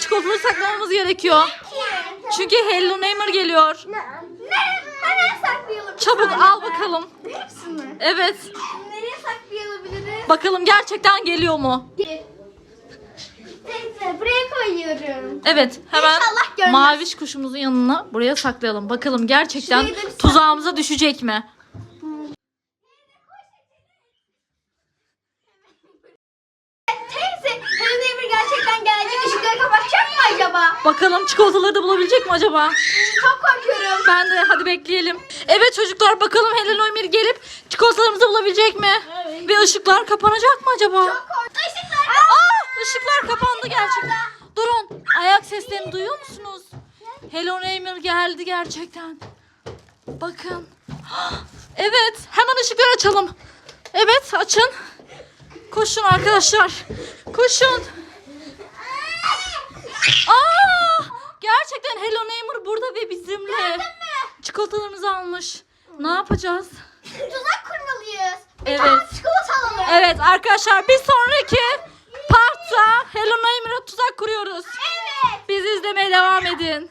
çikolataları saklamamız gerekiyor. Çünkü Hello Neighbor geliyor. Ne? Hemen saklayalım. Çabuk al bakalım. Hepsini. Evet. Nereye saklayabiliriz? Bakalım gerçekten geliyor mu? Teyze buraya koyuyorum. Evet hemen İnşallah görmez. maviş kuşumuzun yanına buraya saklayalım. Bakalım gerçekten Şuraya da bir tuzağımıza düşecek mi? Teyze Hello Neighbor gerçekten gelecek. Işıkları kapatacak mı acaba? Bakalım çikolataları da bulabilecek mi acaba? Çok korkuyorum. Ben de hadi bekleyelim. Evet çocuklar bakalım Helen Ömür gelip çikolatalarımızı bulabilecek mi? Ve ışıklar kapanacak mı acaba? Çok korktum. Işıklar Aa, ışıklar kapandı gerçekten. Durun. Ayak seslerini duyuyor musunuz? Hello Neighbor geldi gerçekten. Bakın. Evet. Hemen ışıkları açalım. Evet açın. Koşun arkadaşlar. Koşun. Aa! Gerçekten Hello Neighbor burada ve bizimle. Çikolatalarımızı almış. Ne yapacağız? Tuzak kurmalıyız. Bir Evet. tane çikolata alalım. Evet arkadaşlar bir sonraki partta Hello Neighbor'a tuzak kuruyoruz. Evet. Bizi izlemeye devam edin.